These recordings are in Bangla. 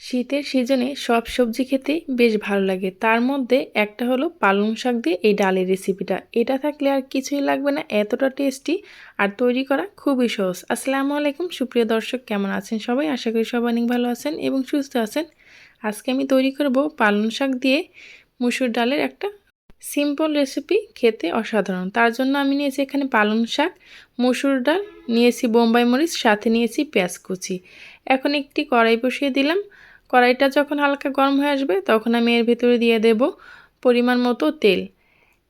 শীতের সিজনে সব সবজি খেতে বেশ ভালো লাগে। তার মধ্যে একটা হলো পালং শাক দিয়ে এই ডালের রেসিপিটা। এটা থাকলে আর কিছুই লাগবে না, এতটা টেস্টি আর তৈরি করা খুবই সহজ। আসসালামু আলাইকুম, সুপ্রিয় দর্শক, কেমন আছেন সবাই? আশা করি সবাই অনেক ভালো আছেন এবং সুস্থ আছেন। আজকে আমি তৈরি করব পালং শাক দিয়ে মুসুর ডালের একটা সিম্পল রেসিপি খেতে অসাধারণ। তার জন্য আমি নিয়েছি এখানে পালং শাক, মসুর ডাল, নিয়েছি বোম্বাই মরিচ, সাথে নিয়েছি পেঁয়াজ কুচি। এখন একটি কড়াই বসিয়ে দিলাম। কড়াইটা যখন হালকা গরম হয়ে আসবে, তখন আমি এর ভিতরে দিয়ে দেব পরিমাণ মতো তেল।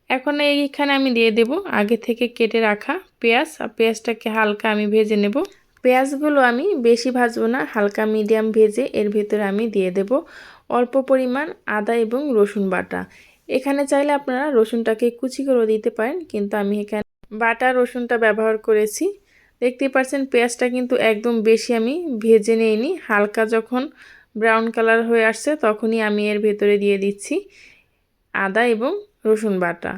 এখন এইখানে আমি দিয়ে দেব আগে থেকে কেটে রাখা পেঁয়াজ। আর পেঁয়াজটাকে হালকা আমি ভেজে নেব। পেঁয়াজগুলো আমি বেশি ভাজবো না, হালকা মিডিয়াম ভেজে এর ভিতরে আমি দিয়ে দেব অল্প পরিমাণ আদা এবং রসুন বাটা। এখানে চাইলে আপনারা রসুনটাকে কুচি করে দিতে পারেন, কিন্তু আমি এখানে বাটা, রসুনটা ব্যবহার করেছি। দেখতেই পাচ্ছেন পেঁয়াজটা কিন্তু একদম বেশি আমি ভেজে নিইনি। হালকা যখন ব্রাউন কালার হয়ে আসছে, তখনই আমি এর ভেতরে দিয়ে দিচ্ছি আদা এবং রসুন বাটা।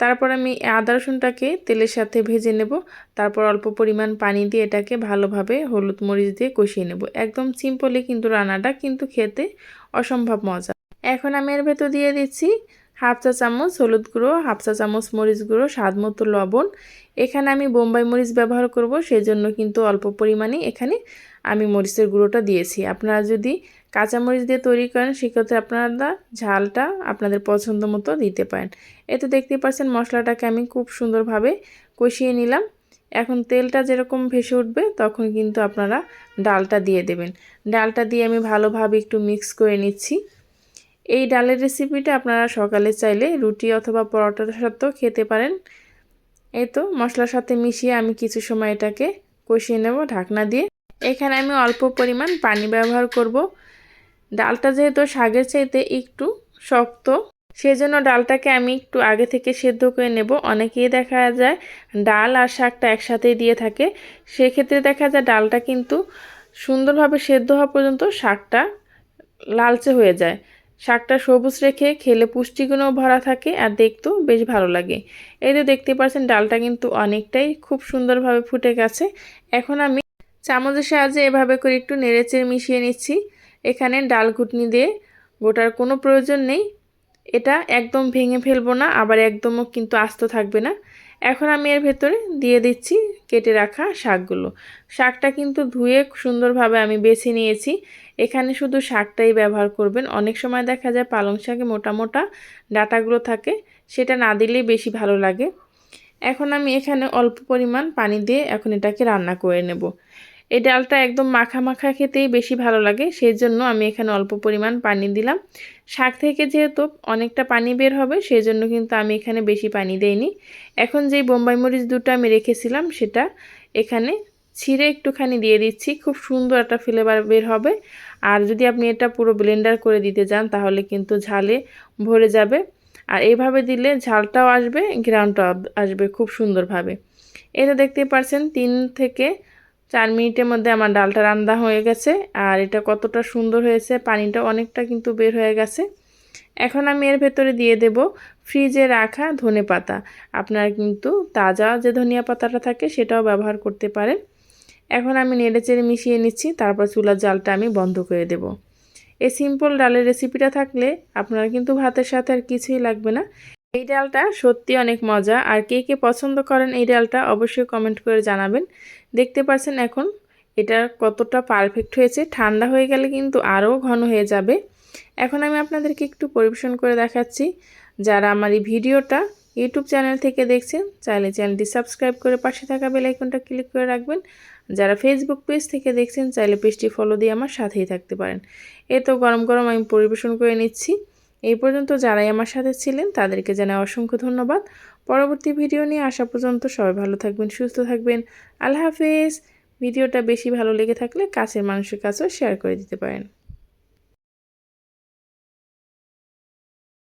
তারপর আমি আদা রসুনটাকে তেলের সাথে ভেজে নেব। তারপর অল্প পরিমাণ পানি দিয়ে এটাকে ভালোভাবে হলুদ মরিচ দিয়ে কষিয়ে নেব। একদম সিম্পলি কিন্তু রান্নাটা কিন্তু খেতে অসম্ভব মজা। এখন আমি এর ভেতর দিয়ে দিচ্ছি হাফ চা চামচ হলুদ গুঁড়ো, হাফ চা চামচ মরিচ গুঁড়ো স্বাদ মতো লবণ। এখানে আমি বোম্বাই মরিচ ব্যবহার করব সেই জন্য কিন্তু অল্প পরিমাণে এখানে আমি মরিচের গুঁড়োটা দিয়েছি। আপনারা যদি কাঁচামরিচ দিয়ে তৈরি করেন, সেক্ষেত্রে আপনারা ঝালটা আপনাদের পছন্দ মতো দিতে পারেন। এতে দেখতে পাচ্ছেন মশলাটাকে আমি খুব সুন্দরভাবে কষিয়ে নিলাম। এখন তেলটা যেরকম ভেসে উঠবে, তখন কিন্তু আপনারা ডালটা দিয়ে দেবেন। ডালটা দিয়ে আমি ভালোভাবে একটু মিক্স করে নিচ্ছি। এই ডালের রেসিপিটা আপনারা সকালে চাইলে রুটি অথবা পরোটার সাথেও খেতে পারেন। এই তো মশলার সাথে মিশিয়ে আমি কিছু সময় এটাকে কষিয়ে নেব ঢাকনা দিয়ে। এখানে আমি অল্প পরিমাণ পানি ব্যবহার করব। ডালটা যেহেতু শাকের চাইতে একটু শক্ত, সেজন্য ডালটাকে আমি একটু আগে থেকে সেদ্ধ করে নেব। অনেকেই দেখা যায় ডাল আর শাকটা একসাথে দিয়ে থাকে। সেক্ষেত্রে দেখা যায় ডালটা কিন্তু সুন্দরভাবে সেদ্ধ হওয়া পর্যন্ত শাকটা লালচে হয়ে যায়। শাকটা সবুজ রেখে খেলে পুষ্টিগুণও ভরা থাকে আর দেখতেও বেশ ভালো লাগে। এই তো দেখতে পাচ্ছেন, ডালটা কিন্তু অনেকটাই খুব সুন্দরভাবে ফুটে গেছে। এখন আমি চামচের সাহায্যে এভাবে করে একটু নেড়েচেড়ে মিশিয়ে নিচ্ছি। এখানে ডাল ঘুটনি দিয়ে গোটার কোনো প্রয়োজন নেই। এটা একদম ভেঙে ফেলব না, আবার একদমও কিন্তু আস্ত থাকবে না। এখন আমি এর ভেতরে দিয়ে দিচ্ছি কেটে রাখা শাকগুলো। শাকটা কিন্তু ধুয়ে সুন্দরভাবে আমি বেছে নিয়েছি। এখানে শুধু শাকটাই ব্যবহার করবেন। অনেক সময় দেখা যায় পালং শাকে মোটা মোটা ডাটাগুলো থাকে, সেটা না দিলেই বেশি ভালো লাগে। এখন আমি এখানে অল্প পরিমাণ পানি দিয়ে এখন এটাকে রান্না করে নেব। এই ডালটা একদম মাখা মাখা খেতেই বেশি ভালো লাগে সেই জন্য আমি এখানে অল্প পরিমাণ পানি দিলাম। শাক থেকে যেহেতু অনেকটা পানি বের হবে সেই জন্য কিন্তু আমি এখানে বেশি পানি দেইনি। এখন যেই বোম্বাই মরিচ দুটো আমি রেখেছিলাম, সেটা এখানে ছিঁড়ে একটুখানি দিয়ে দিচ্ছি, খুব সুন্দর একটা ফ্লেভার বের হবে। আর যদি আপনি এটা পুরো ব্লেন্ডার করে দিতে যান তাহলে কিন্তু ঝালে ভরে যাবে। আর এইভাবে দিলে ঝালটাও আসবে গ্রাউন্ডটাও আসবে খুব সুন্দরভাবে। এটা দেখতে পারছেন তিন থেকে চার মিনিটের মধ্যে আমার ডালটা রান্না হয়ে গেছে। আর এটা কতটা সুন্দর হয়েছে, পানিটা অনেকটা কিন্তু বের হয়ে গেছে। এখন আমি এর ভেতরে দিয়ে দেব ফ্রিজে রাখা ধনে পাতা। আপনারা কিন্তু তাজা যে ধনিয়া পাতাটা থাকে সেটাও ব্যবহার করতে পারেন। এখন আমি নেড়ে চেড়ে মিশিয়ে নিচ্ছি, তারপর চুলার জালটা আমি বন্ধ করে দেব। এই সিম্পল ডালের রেসিপিটা থাকলে আপনারা কিন্তু ভাতের সাথে আর কিছুই লাগবে না। এই ডালটা সত্যি অনেক মজা। আর কে কে পছন্দ করেন এই ডালটা অবশ্যই কমেন্ট করে জানাবেন। দেখতে পাচ্ছেন এখন এটা কতটা পারফেক্ট হয়েছে। ঠান্ডা হয়ে গেলে কিন্তু আরও ঘন হয়ে যাবে। এখন আমি আপনাদেরকে একটু পরিবেশন করে দেখাচ্ছি। যারা আমার এই ভিডিওটা ইউটিউব চ্যানেল থেকে দেখছেন, চাইলে চ্যানেলটি সাবস্ক্রাইব করে পাশে থাকা বেলাইকনটা ক্লিক করে রাখবেন। যারা ফেসবুক পেজ থেকে দেখছেন, চাইলে পেজটি ফলো দিয়ে আমার সাথেই থাকতে পারেন। এ তো গরম গরম আমি পরিবেশন করে নিচ্ছি। এই পর্যন্ত যারাই আমার সাথে ছিলেন, তাদেরকে জানাই অসংখ্য ধন্যবাদ। পরবর্তী ভিডিও নিয়ে আসা পর্যন্ত সবাই ভালো থাকবেন, সুস্থ থাকবেন। আল্লাহ হাফেজ। ভিডিওটা বেশি ভালো লেগে থাকলে কাছের মানুষের কাছেও শেয়ার করে দিতে পারেন।